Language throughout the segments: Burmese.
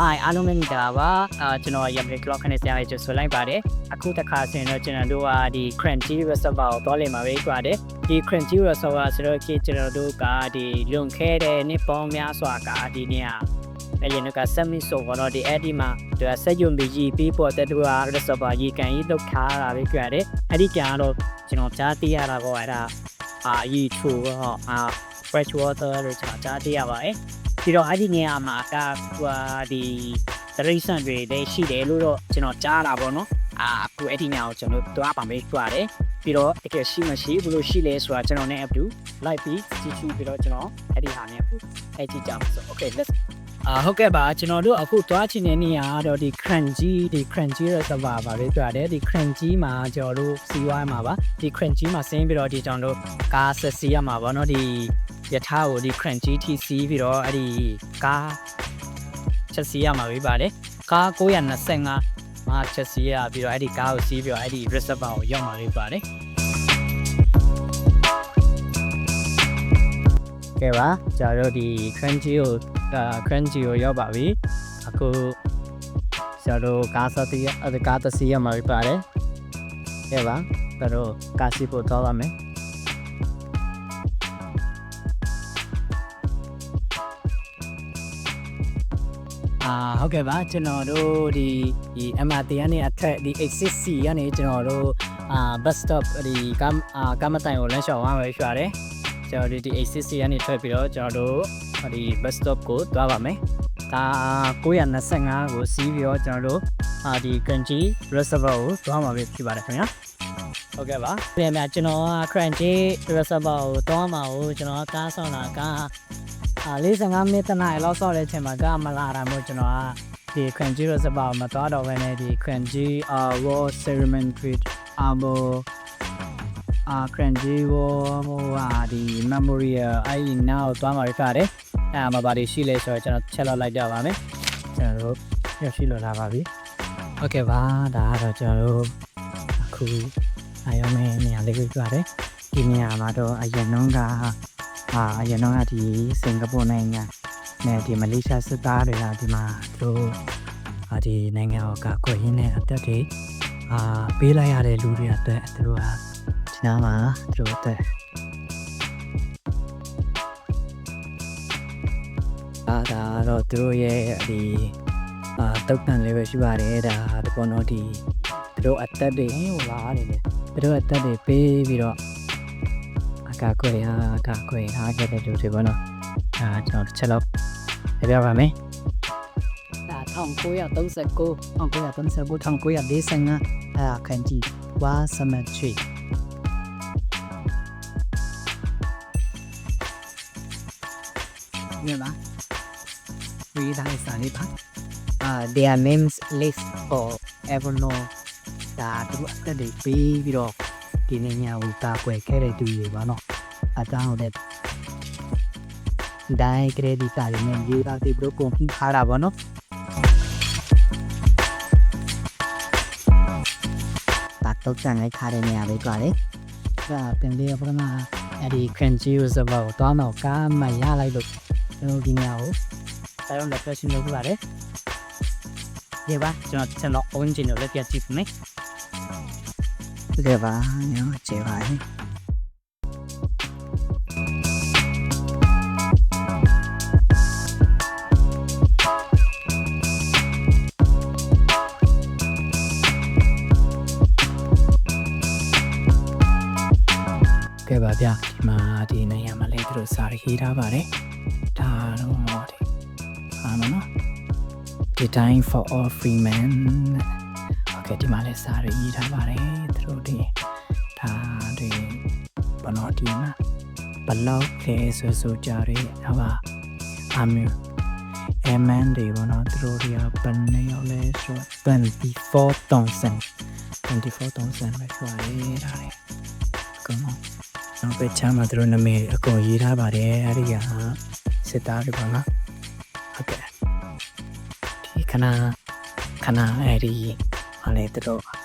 အားအားလုံးပဲမိတာပါအာကျွန်တော်ရမလေး clock ခနဲ့ဆရာလေးကျဆိုလိုက်ပါတယ်အခုတစ်ခါဆိုရင်တော့ကျွန်တော်တို့ကဒီ crunchy reservoir ကိုသွားလည်မှာပဲကြွားတယ်ဒီ crunchy reservoir ဆိုတော့ ki ကျွန်တော်တို့ကဒီလွန်ခဲတဲ့နှစ်ပေါင်းများစွာကဒီနေ့ကအဲ့ဒီကစမီဆိုတော့ဒီအဲ့ဒီမှာသူကဆက်ယုံပြီးကြီးပြီးပေါ်တဲ့သူက reservoir ရေကန်ကြီးလောက်ထားတာပဲကြွားတယ်အဲ့ဒီကန်ကတော့ကျွန်တော်ကြားသိရတာပေါ့အဲ့ဒါအာရီချူတော့အာ fresh water လို့ကျွန်တော်ကြားသိရပါတယ် ပြီးတော့အဲ့ဒီနေရာမှာဒါဟိုဒီတရိတ်ဆန်တွေလည်းရှိတယ်လို့တော့ကျွန်တော်ကြားတာပေါ့နော်အာအခုအဲ့ဒီနေရာကိုကျွန်တော်သွားပါမယ်ကြွားတယ်ပြီးတော့တကယ်ရှိမရှိဘယ်လိုရှိလဲဆိုတာကျွန်တော်နဲ့အတူ live ပြီးကြည့်ကြည့်ပြီးတော့ကျွန်တော်အဲ့ဒီဟာနဲ့အဲ့ကြည့်ကြမှာဆို okay let's အာဟုတ်ကဲ့ပါကျွန်တော်တို့အခုသွားချင်တဲ့နေရာတော့ဒီ crunchy ဒီ crunchy reservoir ပါပဲကြွားတယ်ဒီ crunchy မှာကျွန်တော်တို့ CY မှာပါဒီ crunchy မှာဆင်းပြီးတော့ဒီကျွန်တော်တို့ကားဆက်စီရမှာပေါ့နော်ဒီ ယထာကိုဒီ crunchy ထိစီးပြီးတော့အဲ့ဒီကားချက်စီးရမှာပဲပါတယ်ကား925မှာချက်စီးရပြီးတော့အဲ့ဒီကားကိုစီးပြီးတော့အဲ့ဒီ reservoir ကိုရောက်မှာပဲပါတယ်ကဲပါကျွန်တော်တို့ဒီ crunchy ကိုဒါ crunchy ကိုရောက်ပါပြီအခုကျွန်တော်တို့ကားစတီးအဲ့ကားတစီးရမှာပဲပါတယ်ကဲပါကျွန်တော်ကားစီးဖို့တော့ပါမယ် အာဟုတ်ကဲ့ပါကျွန်တော်တို့ဒီဒီ MRT ကနေအထက်ဒီ A6C ကနေကျွန်တော်တို့အာ bus stop ဒီကမ်အာကမ္မတိုင်ကိုလမ်းလျှောက်သွားမယ်ရွှရတယ်ကျွန်တော်တို့ဒီ A6C ကနေထွက်ပြီးတော့ကျွန်တော်တို့ဒီ bus stop ကိုသွားပါမယ်ဒါ925ကိုစီးပြီးတော့ကျွန်တော်တို့အာဒီ Kanji Reservoir ကိုသွားမှာပဲဖြစ်ပါတယ်ခင်ဗျာဟုတ်ကဲ့ပါပြန်ပြန်ကျွန်တော်က Crunchy Reservoir ကိုသွားမှာကိုကျွန်တော်ကားဆောင်တာကားအာ 45မိနစ်တနားလောက်ဆော့တဲ့အချိန်မှာကမလာတာမို့ကျွန်တော်ကဒီ crunchy ရစပါမတော်တော့ဘဲနဲ့ဒီ crunchy အာ raw ceremony treat အာဘောအာ crunchy raw ဟိုဟာဒီ memory အဲ့ဒီနောက်သွားမှာရပါတယ်အဲ့မှာဘာတွေရှိလဲဆိုတော့ကျွန်တော်ချက်လောက်လိုက်ကြပါမယ်ကျွန်တော်တို့ရရှိလို့လာပါပြီโอเคပါဒါကတော့ကျွန်တော်တို့အခုအရုံးမဲ့နေရာလေးကိုကြွားတယ်ဒီနေရာမှာတော့အရင်နှုန်းက အာအရင်တော့ကဒီစင်ကာပူနိုင်ငံနဲ့ဒီမလေးရှားစစ်သားတွေကဒီမှာသူတို့အာဒီနိုင်ငံကိုကာကွယ်ရင်းနဲ့အသက်တွေအာပေးလိုက်ရတဲ့လူတွေအတွက်သူတို့ကဒီနားမှာသူတို့အတွက်အာဒါတော့သူတို့ရဲ့ဒီအာတုတ်တန်လေးပဲရှိပါတယ်ဒါဒီပေါ်တော့ဒီသူတို့အသက်တွေဟိုလာနေတယ်သူတို့အသက်တွေပေးပြီးတော့အ ကာကွယ်ဟာအကာကွယ်ထားခဲ့တဲ့လူတွေပေါ့နော်အာကျွန်တော်တစ်ချက်လောက်ပြပြပါမယ်ဒါ1939 1939 1945အာခန်ကြီးဝါစမချွေမြင်ပါဝီဒါစာလေးပါအာ their names list for everno ဒါသူအသက်တွေပြီးပြီးတော့ ဒီနေညာကိုကာကွယ်ခဲ့တဲ့သူတွေပါနော်အတောင်းတဲ့ဒိုင်ကရက်ဒီတာရင်းနဲ့ရေးသားပြီးဘလို့ကုန်ပြီးထားတာပါနော်တာတော့တန်လိုက်ခါတဲ့နေရာလေးကြွားတယ်ဒါပြန်လေးပရမအဲ့ဒီ crunchy ကိုစဘောတော့တော့ကားမရလိုက်လို့ကျွန်တော်ဒီနေရာကိုဒါတော့လက်ဖက်ရှင်လုပ်လာတယ်ဒီပါကျွန်တော်ကျွန်တော် orange ကိုလက်ပြကြည့်မယ်ဟု တ်ကဲ့ပါညောကျေပါရင်ကဲပါဗျဒီမှာဒီနေရာမှာလည်းသူတို့စာရေးထားပါတယ်ဒါတော့ဟောတယ်အာမနော် The time for all free men โอเคဒီမှာလည်းစာရေးထားပါတယ် သူတို့ဒီဒါတွေဘယ်တော့ဒီမှာဘလောက်လဲဆိုဆိုကြရဲဟောပါအမျိုးအမန်တွေဘောနော်သူတို့တွေကဘယ်နှစ်ယောက်လဲဆို24000 24000ပဲဆိုရဲဒါလေကောင်းတော့ပဲချမ်းမှာသူတို့နာမည်အကုန်ရေးထားပါတယ်အဲ့ဒီကစစ်သားတွေပေါ့နော်ဟုတ်ကဲ့ဒီခဏခဏအဲ့ဒီဟာလေသူတို့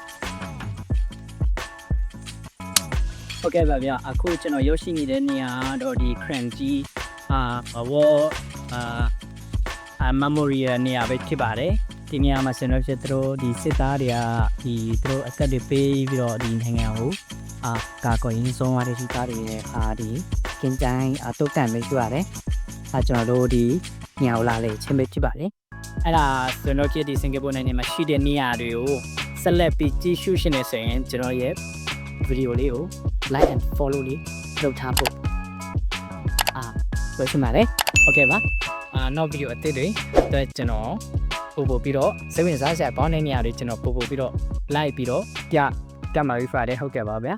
ဟုတ်ကဲ့ပါဗျအခုကျွန်တော်ရောက်ရှိနေတဲ့နေရာတော့ဒီ cranky အာဝါအာအာ memorial နေရာပဲဖြစ်ပါတယ်ဒီနေရာမှာကျွန်တော်ဖြစ်သူတို့ဒီစစ်သားတွေကဒီသူတို့အသက်တွေပေးပြီးတော့ဒီနိုင်ငံကိုအာကာကွယ်ရင်းဆုံးသွားတဲ့ဒီသားတွေရဲ့အာဒီကင်တိုင်းအတုတ်တန်ပဲရှိရတယ်အဲကျွန်တော်တို့ဒီညောင်လာလေချင်းပဲဖြစ်ပါတယ်အဲ့ဒါကျွန်တော်ဖြစ်ဒီစင်ကာပူနိုင်ငံမှာရှိတဲ့နေရာတွေကိုဆက်လက်ပြီးကြည့်ရှုရှင်နေဆိုရင်ကျွန်တော်ရဲ့ဗီဒီယိုလေးကို like and follow လေးလုပ်ထားဖို့အာပြောချင်ပါတယ်โอเคပါအာနောက်ဗီဒီယိုအသစ်တွေအတွက်ကျွန်တော်ပို့ပို့ပြီးတော့စိတ်ဝင်စားစရာပေါင်းတဲ့နေရာတွေကျွန်တော်ပို့ပို့ပြီးတော့ like ပြီးတော့ပြပြမှာပြီးဖာတယ်ဟုတ်ကဲ့ပါဗျာ